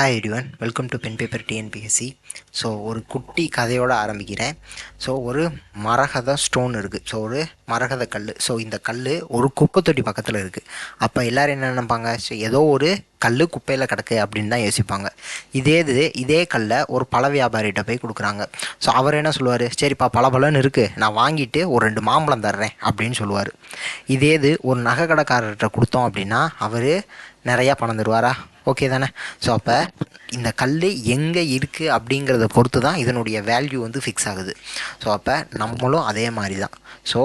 Hi everyone welcome to pen paper TNPSC so ஒரு குட்டி கதையோடு ஆரம்பிக்கிறேன். ஸோ ஒரு மரகத ஸ்டோன் இருக்குது ஸோ ஒரு மரகத கல் ஸோ இந்த கல் ஒரு குப்பை தொட்டி பக்கத்தில் இருக்குது அப்போ எல்லோரும் என்ன நினைப்பாங்க? ஸோ ஏதோ ஒரு கல் குப்பையில் கிடக்கு அப்படின்னு தான் யோசிப்பாங்க. இதே இது இதே கல்லை ஒரு பழ வியாபாரிகிட்ட போய் கொடுக்குறாங்க. ஸோ அவர் என்ன சொல்லுவார்? சரிப்பா பல பலன்னு இருக்குது நான் வாங்கிட்டு ஒரு ரெண்டு மாம்பழம் தர்றேன் அப்படின்னு சொல்லுவார். இதே இது ஒரு நகை கடைக்காரர்கிட்ட கொடுத்தோம் அப்படின்னா அவர் நிறையா பணம் தருவாரா? ஓகே தானே? ஸோ அப்போ இந்த கல் எங்கே இருக்குது அப்படிங்கிறத பொறுத்து தான் இதனுடைய வேல்யூ வந்து ஃபிக்ஸ் ஆகுது. ஸோ அப்போ நம்மளும் அதே மாதிரி தான் ஸோ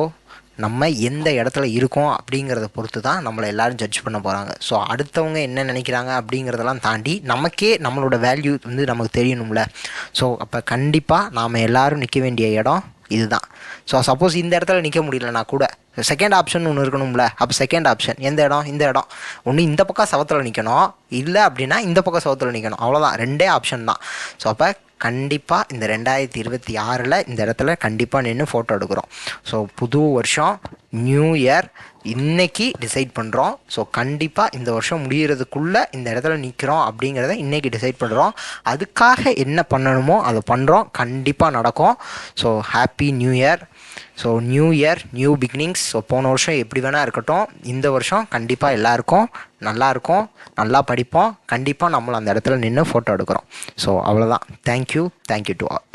நம்ம எந்த இடத்துல இருக்கோம் அப்படிங்கிறத பொறுத்து தான் நம்மளை எல்லோரும் ஜட்ஜ் பண்ண போகிறாங்க ஸோ அடுத்தவங்க என்ன நினைக்கிறாங்க அப்படிங்கிறதெல்லாம் தாண்டி நமக்கே நம்மளோட வேல்யூ வந்து நமக்கு தெரியணும்ல. ஸோ அப்போ கண்டிப்பாக நாம் எல்லோரும் நிற்க வேண்டிய இடம் இதுதான். ஸோ சப்போஸ் இந்த இடத்துல நிற்க முடியலனா கூட செகண்ட் ஆப்ஷன் ஒன்று இருக்கணும்ல. அப்போ செகண்ட் ஆப்ஷன் எந்த இடம்? இந்த இடம். ஒன்று இந்த பக்கம் சவத்தில் நிற்கணும் இல்லை அப்படின்னா இந்த பக்கம் சவத்தில் நிற்கணும் அவ்வளோதான் ரெண்டே ஆப்ஷன் தான். ஸோ அப்போ கண்டிப்பாக இந்த ரெண்டாயிரத்தி இருபத்தி ஆறில் இந்த இடத்துல கண்டிப்பாக நின்று ஃபோட்டோ எடுக்கிறோம். ஸோ புது வருஷம் நியூ இயர் இன்றைக்கி டிசைட் பண்ணுறோம் ஸோ கண்டிப்பாக இந்த வருஷம் முடிகிறதுக்குள்ளே இந்த இடத்துல நிற்கிறோம் அப்படிங்கிறத இன்றைக்கி டிசைட் பண்ணுறோம் அதுக்காக என்ன பண்ணணுமோ அதை பண்ணுறோம் கண்டிப்பாக நடக்கும். So happy new year so new year new beginnings so போன வருஷம் எப்படி வேணால் இருக்கட்டும். இந்த வருஷம் கண்டிப்பாக எல்லாருக்கும் நல்லா இருக்கும். நல்லா படிப்போம். கண்டிப்பாக நம்மளும் அந்த இடத்துல நின்று ஃபோட்டோ எடுக்கிறோம். ஸோ அவ்வளோதான் தேங்க்யூ தேங்க்யூ டு ஆல்